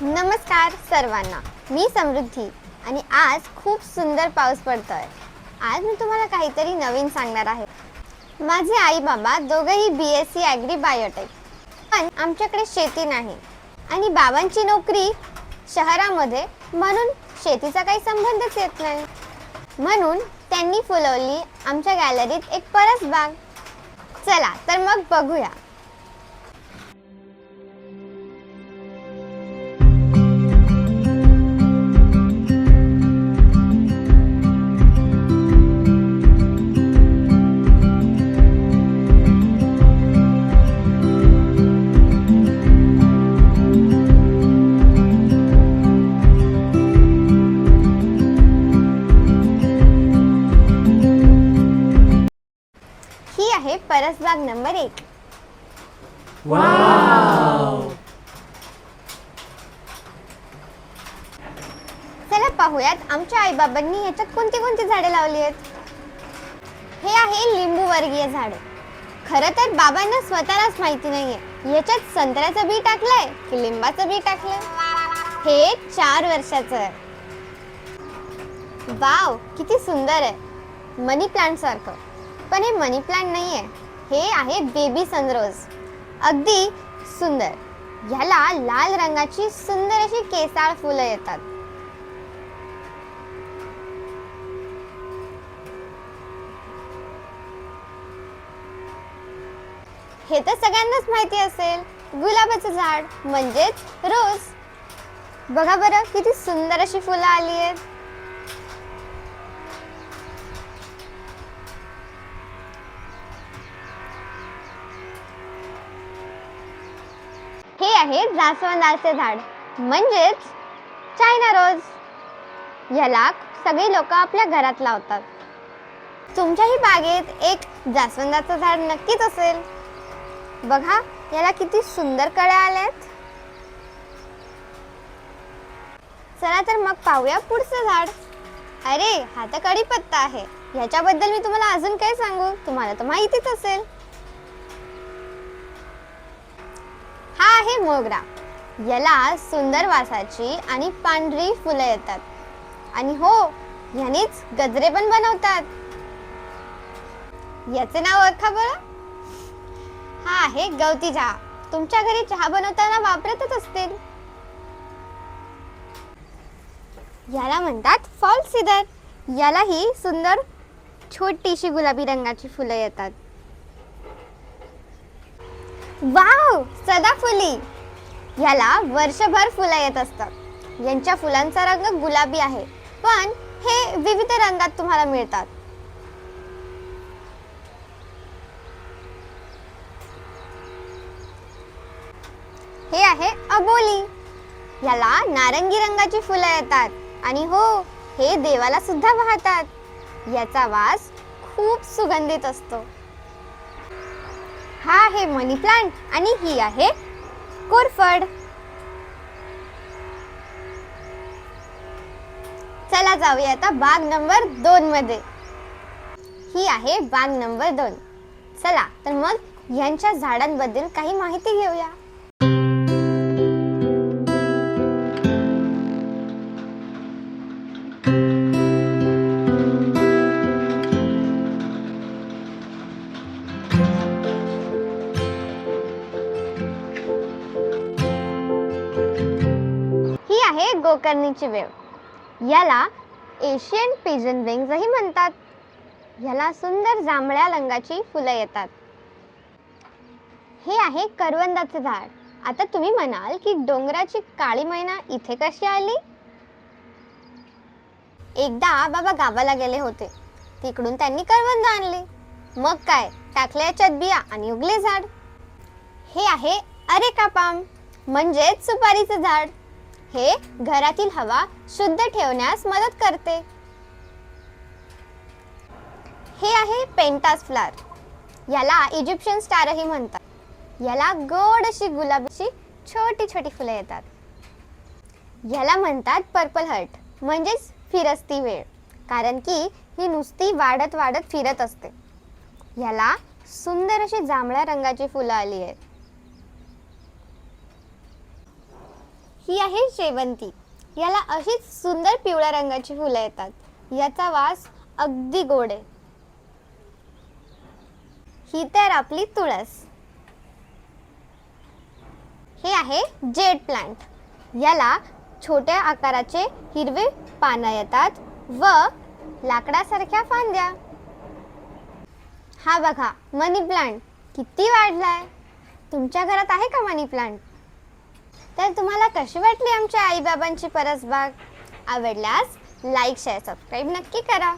नमस्कार सर्वांना. मी समृद्धी आणि आज खूप सुंदर पाऊस पडतोय. आज मी तुम्हाला काहीतरी नवीन सांगणार आहे. माझे आई बाबा दोघंही B S C agri biotech पण आमच्याकडे शेती नाही आणि बाबांची नोकरी शहरामध्ये म्हणून शेतीचा काही संबंधच येत नाही. म्हणून त्यांनी फुलवली आमच्या गॅलरीत एक परस बाग चला तर मग बघूया. आहे परसबाग नंबर एक. चला पाहूयात आमच्या आईबाबांनी याच्यात कोणती कोणती झाडे लावली आहेत? हे आहे लिंबू वर्गीय झाड. खरं तर बाबांना स्वतःलाच माहिती नाहीये. याच्यात संत्र्याचं बी टाकलंय की लिंबाचं बी टाकलंय? हे चार वर्षाचं आहे. वाव किती सुंदर आहे. मनी प्लांट सारखं. पण हे मनी प्लांट नाही आहे हे आहे बेबी सनरोज अगदी सुंदर. ह्याला लाल रंगाची सुंदर अशी केसाळ फुलं येतात. हे तर सगळ्यांनाच माहिती असेल. गुलाबाचं झाड म्हणजेच रोज बघा बरं किती सुंदर अशी फुलं आली आहेत. आहे जास्वंदाचे झाड. म्हणजेच चायना रोज. याला सगळी लोक आपल्या घरात लावतात. तुमच्याही बागेत एक जास्वंदाचं झाड नक्कीच असेल. बघा याला किती सुंदर कळ्या आल्यात. चला तर मग पाहूया पुढचं झाड. अरे हा तर कढीपत्ता आहे. ह्याच्याबद्दल मी तुम्हाला अजून काय सांगू? तुम्हाला तर माहितीच असेल. मोगरा. याला सुंदर वासाची आणि पांढरी फुलं येतात. आणि हो ह्यानेच गजरे पण बनवतात. याचे नाव ओळखा बरं. हा आहे गवती चहा. तुमच्या घरी चहा बनवताना वापरतच असतील. याला म्हणतात फॉल सिदर यालाही सुंदर छोटीशी गुलाबी रंगाची फुलं येतात. वाव सदाफुली. याला वर्षभर फुलं येत असतात. यांच्या फुलांचा रंग गुलाबी आहे पण हे विविध रंगात तुम्हाला मिळतात. हे आहे अबोली. याला नारंगी रंगाची फुलं येतात आणि हो हे देवाला सुद्धा वाहतात. याचा वास खूप सुगंधित असतो. हा आहे मनी प्लांट आणि ही आहे कोरफड. चला जाऊया आता बाग नंबर दोन मध्ये. ही आहे बाग नंबर दोन. चला तर मग यांच्या झाडांबद्दल काही माहिती घेऊया. गोकर्णीची वेव याला एशियन पिजन विंग्सही म्हणतात. याला सुंदर जांभळ्या रंगाची फुलं येतात. हे आहे करवंदाचं झाड. आता तुम्ही म्हणाल की डोंगराची काळी मैना इथे कशी आली? एकदा बाबा गावाला गेले होते. तिकडून त्यांनी करवंद आणले. मग काय? टाकल्याच्यात बिया आणि उगले झाड. हे आहे अरे पाम म्हणजेच सुपारीचं झाड. हे घरातील हवा शुद्ध ठेवण्यास मदत करते. हे आहे पेंटास फ्लावर याला इजिप्शियन स्टारही म्हणतात. याला गोड अशी गुलाबीची छोटी छोटी फुलं येतात. याला म्हणतात पर्पल हर्ट म्हणजेच फिरस्ती वेळ. कारण की ही नुसती वाढत वाढत फिरत असते. याला सुंदर अशी जांभळ्या रंगाची फुलं आली आहेत. ही आहे शेवंती. याला अशीच सुंदर पिवळ्या रंगाची फुलं येतात. याचा वास अगदी गोड आहे. ही तर आपली तुळस. हे आहे जेड प्लांट. याला छोट्या आकाराचे हिरवे पानं येतात व लाकडासारख्या फांद्या. हा बघा मनी प्लांट किती वाढलाय. तुमच्या घरात आहे का मनी प्लांट? तर तुम्हाला कशी वाटली आमच्या आईबाबांची परसबाग? आवडल्यास लाईक शेअर सबस्क्राईब नक्की करा.